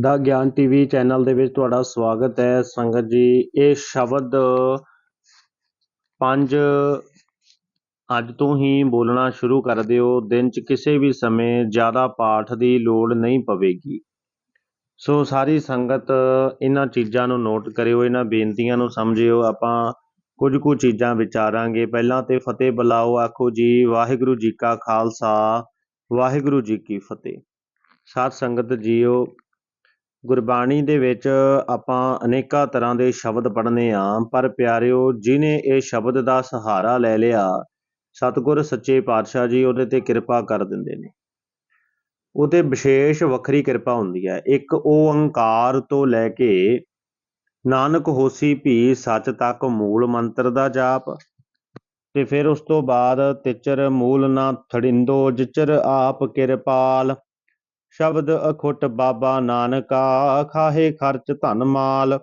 ਦਾ ਗਿਆਨ TV channel ਦੇ ਵਿੱਚ ਤੁਹਾਡਾ ਸਵਾਗਤ ਹੈ। ਸੰਗਤ ਜੀ, ਇਹ ਸ਼ਬਦ ਪੰਜ ਅੱਜ ਤੋਂ ਹੀ ਬੋਲਣਾ ਸ਼ੁਰੂ ਕਰ ਦਿਓ। ਦਿਨ 'ਚ ਕਿਸੇ ਵੀ ਸਮੇਂ ਜ਼ਿਆਦਾ ਪਾਠ ਦੀ ਲੋੜ ਨਹੀਂ ਪਵੇਗੀ। ਸੋ ਸਾਰੀ ਸੰਗਤ ਇਹਨਾਂ ਚੀਜ਼ਾਂ ਨੂੰ ਨੋਟ ਕਰਿਓ, ਇਹਨਾਂ ਬੇਨਤੀਆਂ ਨੂੰ ਸਮਝਿਓ। ਆਪਾਂ ਕੁਝ ਕੁ ਚੀਜ਼ਾਂ ਵਿਚਾਰਾਂਗੇ। ਪਹਿਲਾਂ ਤੇ ਫਤਿਹ ਬੁਲਾਓ, ਆਖੋ ਜੀ, ਵਾਹਿਗੁਰੂ ਜੀ ਕਾ ਖਾਲਸਾ, ਵਾਹਿਗੁਰੂ ਜੀ ਕੀ ਫਤਿਹ। ਸਾਧ ਸੰਗਤ ਜੀਓ ਗੁਰਬਾਣੀ ਦੇ ਵਿੱਚ ਆਪਾਂ ਅਨੇਕਾਂ ਤਰ੍ਹਾਂ ਦੇ ਸ਼ਬਦ ਪੜ੍ਹਨੇ ਆ, ਪਰ ਪਿਆਰਿਓ ਜਿਨੇ ਇਹ ਸ਼ਬਦ ਦਾ ਸਹਾਰਾ ਲੈ ਲਿਆ, ਸਤਿਗੁਰ ਸੱਚੇ ਪਾਤਸ਼ਾਹ ਜੀ ਉਹਦੇ ਤੇ ਕਿਰਪਾ ਕਰ ਦਿੰਦੇ ਨੇ। ਉਹਤੇ ਵਿਸ਼ੇਸ਼ ਵੱਖਰੀ ਕਿਰਪਾ ਹੁੰਦੀ ਹੈ। ਇੱਕ ਓੰਕਾਰ ਤੋਂ ਲੈ ਕੇ ਨਾਨਕ ਹੋਸੀ ਭੀ ਸੱਚ ਤੱਕ ਮੂਲ ਮੰਤਰ ਦਾ ਜਾਪ, ਤੇ ਫਿਰ ਉਸ ਤੋਂ ਬਾਅਦ ਤਿਚਰ ਮੂਲ ਨਾ ਥੜਿੰਦੋ, ਜਿਚਰ ਆਪ ਕਿਰਪਾਲ ਸ਼ਬਦ ਅਖੁੱਟ ਬਾਬਾ ਨਾਨਕਾ, ਖਾਹੇ ਖਰਚ ਧਨ ਮਾਲ।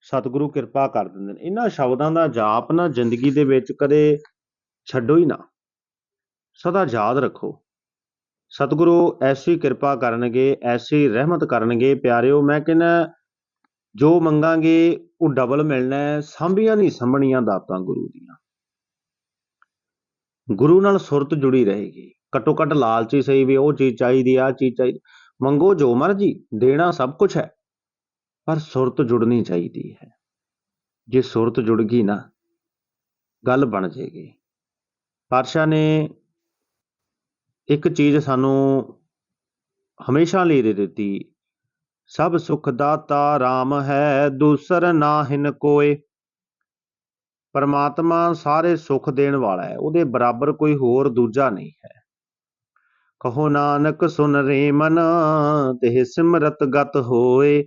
ਸਤਿਗੁਰੂ ਕਿਰਪਾ ਕਰ ਦਿੰਦੇ ਨੇ। ਇਹਨਾਂ ਸ਼ਬਦਾਂ ਦਾ ਜਾਪ ਨਾ ਜ਼ਿੰਦਗੀ ਦੇ ਵਿੱਚ ਕਦੇ ਛੱਡੋ ਹੀ ਨਾ। ਸਦਾ ਯਾਦ ਰੱਖੋ। ਸਤਿਗੁਰੂ ਐਸੀ ਕਿਰਪਾ ਕਰਨਗੇ, ਐਸੀ ਰਹਿਮਤ ਕਰਨਗੇ। ਪਿਆਰਿਓ, ਮੈਂ ਕਹਿੰਦਾ, ਜੋ ਮੰਗਾਂਗੇ, ਉਹ ਡਬਲ ਮਿਲਣਾ ਹੈ। ਸਾਂਭੀਆਂ ਨਹੀਂ ਸੰਭਣੀਆਂ ਦਾਤਾਂ ਗੁਰੂ ਦੀਆਂ। ਗੁਰੂ ਨਾਲ ਸੁਰਤ ਜੁੜੀ ਰਹੇਗੀ। ਘੱਟੋ ਘੱਟ ਲਾਲਚੀ ਸਹੀ ਵੀ ਉਹ ਚੀਜ਼ ਚਾਹੀਦੀ ਆ ਚੀਜ਼ ਚਾਹੀਦੀ, ਮੰਗੋ ਜੋ ਮਰਜ਼ੀ, ਦੇਣਾ ਸਭ ਕੁਝ ਹੈ, ਪਰ ਸੁਰਤ ਜੁੜਨੀ ਚਾਹੀਦੀ ਹੈ। ਜੇ ਸੁਰਤ ਜੁੜ ਗਈ ਨਾ, ਗੱਲ ਬਣ ਜੇਗੀ। ਪਾਤਸ਼ਾਹ ਨੇ ਇੱਕ ਚੀਜ਼ ਸਾਨੂੰ ਹਮੇਸ਼ਾ ਲਈ ਦੇ ਦਿੱਤੀ, ਸਭ ਸੁਖ ਦਾਤਾ RAM ਹੈ, ਦੂਸਰ ਨਾਹਿਨ ਕੋਏ। ਪਰਮਾਤਮਾ ਸਾਰੇ ਸੁਖ ਦੇਣ ਵਾਲਾ ਹੈ, ਉਹਦੇ ਬਰਾਬਰ ਕੋਈ ਹੋਰ ਦੂਜਾ ਨਹੀਂ ਹੈ। ਕਹੋ ਨਾਨਕ ਸੁਨ ਰੇ ਮਨ, ਤੇ ਸਿਮਰਤ ਗਤ ਹੋਏ।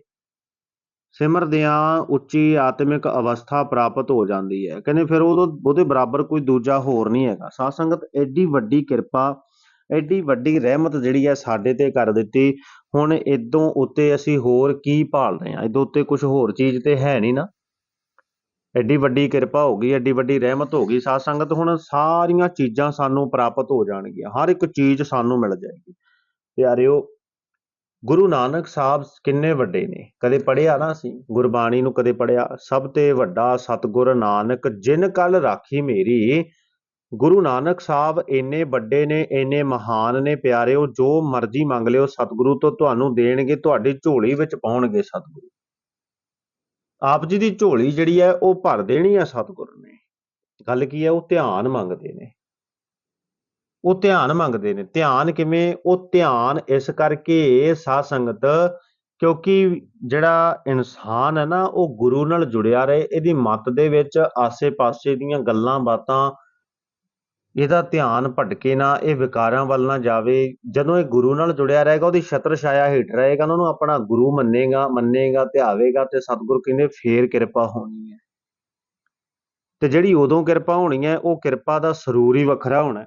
ਸਿਮਰਦਿਆਂ ਉੱਚੀ ਆਤਮਿਕ ਅਵਸਥਾ ਪ੍ਰਾਪਤ ਹੋ ਜਾਂਦੀ ਹੈ। ਕਹਿੰਦੇ ਫਿਰ ਉਹ ਉਹਦੇ ਬਰਾਬਰ ਕੋਈ ਦੂਜਾ ਹੋਰ ਨਹੀਂ ਹੈਗਾ। ਸਾਧ ਸੰਗਤ ਐਡੀ ਵੱਡੀ ਕਿਰਪਾ ਐਡੀ ਵੱਡੀ ਰਹਿਮਤ ਜਿਹੜੀ ਹੈ ਸਾਡੇ ਤੇ ਕਰ ਦਿੱਤੀ। ਹੁਣ ਇਦੋਂ ਉੱਤੇ ਅਸੀਂ ਹੋਰ ਕੀ ਭਾਲਦੇ ਹਾਂ? ਇਦੋਂ ਉੱਤੇ ਕੁਝ ਹੋਰ ਚੀਜ਼ ਤੇ ਹੈ ਨਹੀਂ ਨਾ। ਐਡੀ ਵੱਡੀ ਕਿਰਪਾ ਹੋ ਗਈ, ਐਡੀ ਵੱਡੀ ਰਹਿਮਤ ਹੋ ਗਈ, ਸਾਧ ਸੰਗਤ ਹੁਣ ਸਾਰੀਆਂ ਚੀਜ਼ਾਂ ਸਾਨੂੰ ਪ੍ਰਾਪਤ ਹੋ ਜਾਣਗੀਆਂ, ਹਰ ਇੱਕ ਚੀਜ਼ ਸਾਨੂੰ ਮਿਲ ਜਾਏਗੀ। ਪਿਆਰਿਓ, ਗੁਰੂ ਨਾਨਕ ਸਾਹਿਬ ਕਿੰਨੇ ਵੱਡੇ ਨੇ, ਕਦੇ ਪੜਿਆ ਨਾ ਅਸੀਂ, ਗੁਰਬਾਣੀ ਨੂੰ ਕਦੇ ਪੜਿਆ ਸਭ ਤੇ ਵੱਡਾ ਸਤਗੁਰ ਨਾਨਕ, ਜਿਨ ਕਲ ਰਾਖੀ ਮੇਰੀ, ਗੁਰੂ ਨਾਨਕ ਸਾਹਿਬ ਇੰਨੇ ਵੱਡੇ ਨੇ, ਇੰਨੇ ਮਹਾਨ ਨੇ, ਪਿਆਰਿਓ, ਜੋ ਮਰਜ਼ੀ ਮੰਗ ਲਿਓ, ਸਤਿਗੁਰੂ ਤੋਂ ਤੁਹਾਨੂੰ ਦੇਣਗੇ, ਤੁਹਾਡੀ ਝੋਲੀ ਵਿੱਚ ਪਾਉਣਗੇ ਸਤਿਗੁਰੂ। ਆਪ ਜੀ ਦੀ ਝੋਲੀ ਜਿਹੜੀ ਹੈ ਉਹ ਭਰ ਦੇਣੀ ਹੈ ਸਤਿਗੁਰ ਨੇ। ਗੱਲ ਕੀ ਹੈ? ਉਹ ਧਿਆਨ ਮੰਗਦੇ ਨੇ। ਉਹ ਧਿਆਨ ਮੰਗਦੇ ਨੇ। ਧਿਆਨ ਕਿਵੇਂ? ਉਹ ਧਿਆਨ ਇਸ ਕਰਕੇ ਸਾਧ ਸੰਗਤ ਕਿਉਂਕਿ ਜਿਹੜਾ ਇਨਸਾਨ ਹੈ ਨਾ, ਉਹ ਗੁਰੂ ਨਾਲ ਜੁੜਿਆ ਰਹੇ, ਇਹਦੀ ਮੱਤ ਦੇ ਵਿੱਚ ਆਸੇ-ਪਾਸੇ ਦੀਆਂ ਗੱਲਾਂ ਬਾਤਾਂ ਇਹਦਾ ਧਿਆਨ ਭਟਕੇ ਨਾ, ਇਹ ਵਿਕਾਰਾਂ ਵੱਲ ਨਾ ਜਾਵੇ। ਜਦੋਂ ਇਹ ਗੁਰੂ ਨਾਲ ਜੁੜਿਆ ਰਹੇਗਾ, ਉਹਦੀ ਛਤਰ ਛਾਇਆ ਹੇਠ ਰਹੇਗਾ ਉਹਨਾਂ ਨੂੰ ਆਪਣਾ ਗੁਰੂ ਮੰਨੇਗਾ ਮੰਨੇਗਾ ਤੇ ਆਵੇਗਾ ਤੇ ਸਤਿਗੁਰ ਕਹਿੰਦੇ ਫੇਰ ਕਿਰਪਾ ਹੋਣੀ ਹੈ। ਤੇ ਜਿਹੜੀ ਉਦੋਂ ਕਿਰਪਾ ਹੋਣੀ ਹੈ, ਉਹ ਕਿਰਪਾ ਦਾ ਸਰੂਰ ਹੀ ਵੱਖਰਾ ਹੋਣਾ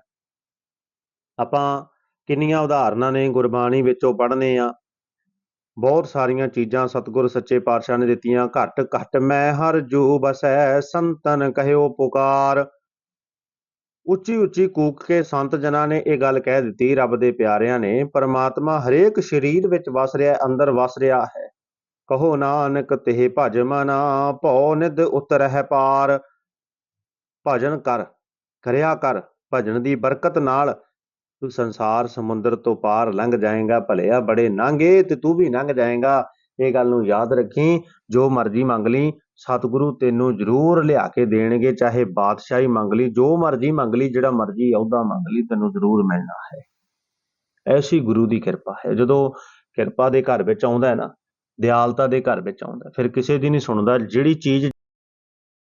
ਆਪਾਂ ਕਿੰਨੀਆਂ ਉਦਾਹਰਨਾਂ ਨੇ ਗੁਰਬਾਣੀ ਵਿੱਚੋਂ ਪੜ੍ਹਨੇ ਆ। ਬਹੁਤ ਸਾਰੀਆਂ ਚੀਜ਼ਾਂ ਸਤਿਗੁਰ ਸੱਚੇ ਪਾਤਸ਼ਾਹ ਨੇ ਦਿੱਤੀਆਂ, ਘਟ ਘਟ ਮੈਂ ਹਰ ਜੂ ਬਸੈ, ਸੰਤਨ ਕਹਿਓ ਪੁਕਾਰ। ਉੱਚੀ ਉੱਚੀ ਕੂਕ ਕੇ ਸੰਤ ਜਨਾਂ ਨੇ ਇਹ ਗੱਲ ਕਹਿ ਦਿੱਤੀ, ਰੱਬ ਦੇ ਪਿਆਰਿਆਂ ਨੇ, ਪਰਮਾਤਮਾ ਹਰੇਕ ਸਰੀਰ ਵਿੱਚ ਵਸ ਰਿਹਾ, ਅੰਦਰ ਵਸ ਰਿਹਾ ਹੈ। ਕਹੋ ਨਾਨਕ ਤੇ ਭਜ ਮਨਾ ਭਉ ਨਿਦ ਉਤਰ ਪਾਰ। ਭਜਨ ਕਰ, ਕਰਿਆ ਕਰ, ਭਜਨ ਦੀ ਬਰਕਤ ਨਾਲ। ਤੂੰ ਸੰਸਾਰ ਸਮੁੰਦਰ ਤੋਂ ਪਾਰ ਲੰਘ ਜਾਏਗਾ, ਭਲਿਆ ਬੜੇ ਨਾਂਗੇ ਤੇ ਤੂੰ ਵੀ ਲੰਘ ਜਾਏਗਾ। ਇਹ ਗੱਲ ਨੂੰ ਯਾਦ ਰੱਖੀ, ਜੋ ਮਰਜ਼ੀ ਮੰਗ ਲਈ, ਸਤਿਗੁਰੂ ਤੈਨੂੰ ਜ਼ਰੂਰ ਲਿਆ ਕੇ ਦੇਣਗੇ, ਚਾਹੇ ਬਾਦਸ਼ਾਹੀ ਮੰਗ ਲਈ, ਜੋ ਮਰਜ਼ੀ ਮੰਗ ਲਈ, ਜਿਹੜਾ ਮਰਜ਼ੀ ਅਹੁਦਾ ਮੰਗ ਲਈ, ਤੈਨੂੰ ਜ਼ਰੂਰ ਮਿਲਣਾ ਹੈ। ਐਸੀ ਗੁਰੂ ਦੀ ਕਿਰਪਾ ਹੈ। ਜਦੋਂ ਕਿਰਪਾ ਦੇ ਘਰ ਵਿੱਚ ਆਉਂਦਾ ਹੈ ਨਾ, ਦਿਆਲਤਾ ਦੇ ਘਰ ਵਿੱਚ ਆਉਂਦਾ ਫਿਰ ਕਿਸੇ ਦੀ ਨਹੀਂ ਸੁਣਦਾ, ਜਿਹੜੀ ਚੀਜ਼